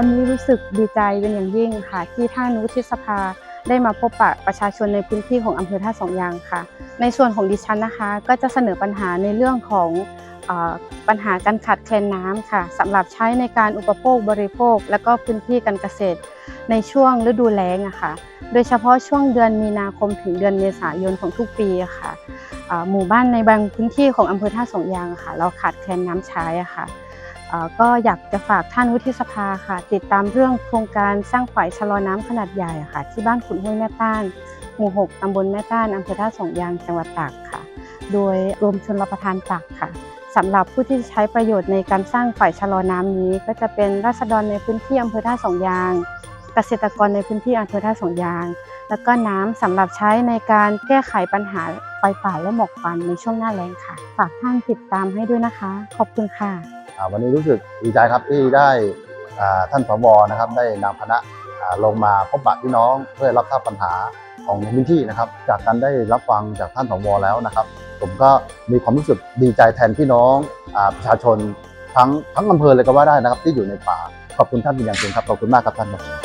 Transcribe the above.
ันนี้รู้สึกดีใจเป็นอย่างยิ่งค่ะ ที่ท่านวุฒิสภาได้มาพบปะประชาชนในพื้นที่ของอำเภอท่าสองยางค่ะ ในส่วนของดิฉันนะคะ ก็จะเสนอปัญหาในเรื่องของปัญหาการขาดแคลนน้ำค่ะสำหรับใช้ในการอุปโภคบริโภค และก็พื้นที่การเกษตร ในช่วงฤดูแล้งอะค่ะ โดยเฉพาะช่วงเดือนมีนาคมถึงเดือนเมษายนของทุกปีะค่ะอ่าหมู่บ้านในบางพื้นที่ของอำเภอท่าสองยางะค่ะ เราขาดแคลนน้ำใช้อะค่ะอ่า ก็อยากจะฝากท่านวุฒิสภาค่ะ ติดตามเรื่องโครงการสร้างฝายชะลอน้ำขนาดใหญ่ค่ะ ที่บ้านขุนห้วยแม่ต้านหมู่6ตำบลแม่ต้านอำเภอท่าสองยางจังหวัดตากค่ะ โดยกรมชลประทานตากค่ะสำหรับผู้ที่ใช้ประโยชน์ในการสร้างฝ่ายชะลอน้ำนี้ ก็จะเป็นราษฎรในพื้นที่อำเภอท่าสองยาง เกษตรกรในพื้นที่อำเภอท่าสองยาง แล้วก็น้ำสำหรับใช้ในการแก้ไขปัญหาไฟป่าและหมอกควันในช่วงหน้าแล้งค่ะ ฝากท่านติดตามให้ด้วยนะคะ ขอบคุณค่ะ วันนี้รู้สึกดีใจครับที่ได้ท่านสวนะครับ ได้นำคณะลงมาพบปะพี่น้องเพื่อรับทราบปัญหาของในพื้นที่นะครับ จากการได้รับฟังจากท่านสวแล้วนะครับ ผมก็มีความรู้สึกดีใจแทนพี่น้องอประชาชนทั้งทั้งอำเภอเลยก็ว่าได้นะครับ ที่อยู่ในป่าขอบคุณท่านเป็นอย่างสูงครับขอบคุณมากครับท่านครับ